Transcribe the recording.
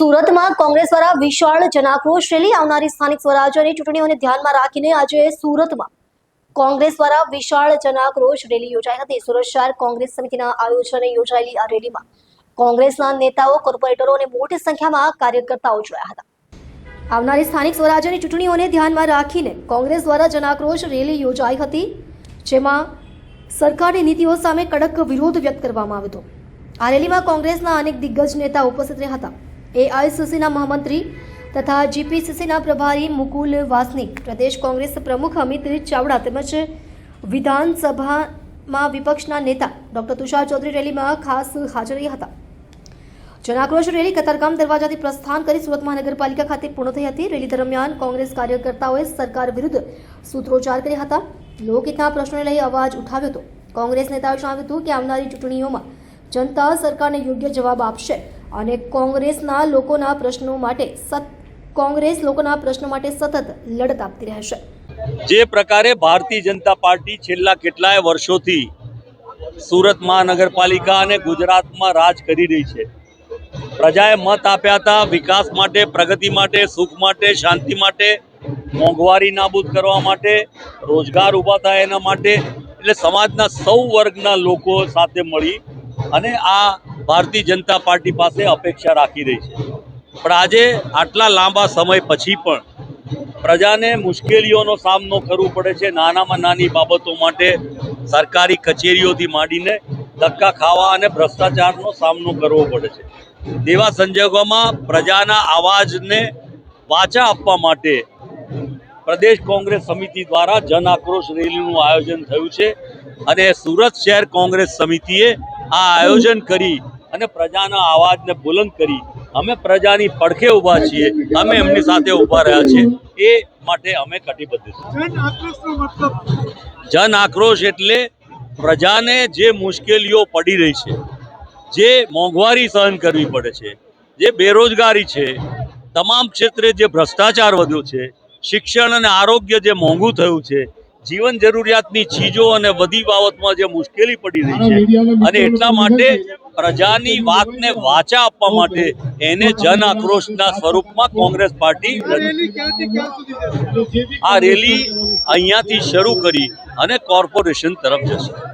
સુરતમાં કોંગ્રેસ દ્વારા વિશાળ જનાક્રોશ રેલી આવનારી સ્થાનિક સ્વરાજ્યની ચૂંટણીઓને ધ્યાનમાં રાખીને આજે સુરતમાં કોંગ્રેસ દ્વારા વિશાળ જનાક્રોશ રેલી યોજાઈ હતી. સુરત શહેર કોંગ્રેસ સમિતિના આયોજને યોજાયેલી આ રેલીમાં કોંગ્રેસના નેતાઓ, કોર્પોરેટરો અને મોટી સંખ્યામાં કાર્યકર્તાઓ જોડાયા હતા. આવનારી સ્થાનિક સ્વરાજ્યની ચૂંટણીઓને ધ્યાનમાં રાખીને કોંગ્રેસ દ્વારા જનાક્રોશ રેલી યોજાઈ હતી, જેમાં સરકારની નીતિઓ સામે કડક વિરોધ વ્યક્ત કરવામાં આવ્યો હતો. આ રેલીમાં કોંગ્રેસના અનેક દિગ્ગજ નેતા ઉપસ્થિત રહ્યા હતા. એઆઈસીસીના મહામંત્રી તથા જીપીસીસીના પ્રભારી મુકુલ વાસનિક પ્રદેશ કોંગ્રેસ પ્રમુખ અમિત ચાવડા તેમજ વિધાનસભામાં વિપક્ષના નેતા ડોક્ટર તુષાર ચૌધરી રેલીમાં ખાસ હાજર રહ્યા હતા જનાક્રોશ રેલી કતારગામ દરવાજાથી પ્રસ્થાન કરી સુરત મહાનગરપાલિકા ખાતે પૂર્ણ થઈ હતી રેલી દરમિયાન કોંગ્રેસ કાર્યકર્તાઓએ સરકાર વિરુદ્ધ સૂત્રોચ્ચાર કર્યા હતા લોકહિતના પ્રશ્નોને લઈ અવાજ ઉઠાવ્યો હતો કોંગ્રેસ નેતાઓએ જણાવ્યું હતું કે આવનારી ચૂંટણીઓમાં જનતા સરકારને યોગ્ય જવાબ આપશે અને કોંગ્રેસના લોકોના પ્રશ્નો માટે સત, કોંગ્રેસ લોકોના પ્રશ્નો માટે સતત લડત આપતી રહેશે. જે પ્રકારે ભારતીય જનતા પાર્ટી છેલ્લા કેટલાય વર્ષોથી સુરત મહાનગરપાલિકા અને ગુજરાતમાં રાજ કરી રહી છે. પ્રજાએ મત આપ્યા હતા વિકાસ માટે, પ્રગતિ માટે, સુખ માટે, શાંતિ માટે, મોંઘવારી નાબૂદ કરવા માટે, રોજગાર ઊભા થાય એના માટે, એટલે સમાજના સૌ વર્ગના લોકો સાથે મળી અને આ ભારતીય જનતા પાર્ટી પાસે અપેક્ષા રાખી રહી છે. પણ આજે આટલા લાંબા સમય પછી પણ પ્રજાને મુશ્કેલીઓનો સામનો કરવો પડે છે નાનામાં નાની બાબતો માટે સરકારી કચેરીઓથી માંડીને ધક્કા ખાવા અને ભ્રષ્ટાચારનો સામનો કરવો પડે છે. તેવા સંજોગોમાં પ્રજાના અવાજને વાચા આપવા માટે પ્રદેશ કોંગ્રેસ સમિતિ દ્વારા જન આક્રોશ રેલીનું આયોજન થયું છે અને સુરત શહેર કોંગ્રેસ સમિતિએ આ આયોજન કરી અને પ્રજાના અવાજને બુલંદ કરી. અમે પ્રજાની પડખે ઊભા છીએ. અમે એમની સાથે ઊભા રહ્યા છીએ. એ માટે અમે કટિબદ્ધ છીએ. જન જન આક્રોશ એટલે પ્રજાને જે મુશ્કેલીઓ પડી રહી છે જે મોંઘવારી સહન કરવી પડે છે જે બેરોજગારી છે તમામ ક્ષેત્રે જે ભ્રષ્ટાચાર વધ્યો છે શિક્ષણ અને આરોગ્ય જે મોંઘું થયું છે જીવન જરૂરિયાતની ચીજો અને બધી બાબતમાં જે મુશ્કેલી પડી રહી છે અને એટલા માટે પ્રજાની વાતને વાચા આપવા માટે એને જન આક્રોશના સ્વરૂપમાં કોંગ્રેસ પાર્ટી આ રેલી અહીંયાથી શરૂ કરી અને કોર્પોરેશન તરફ જશે.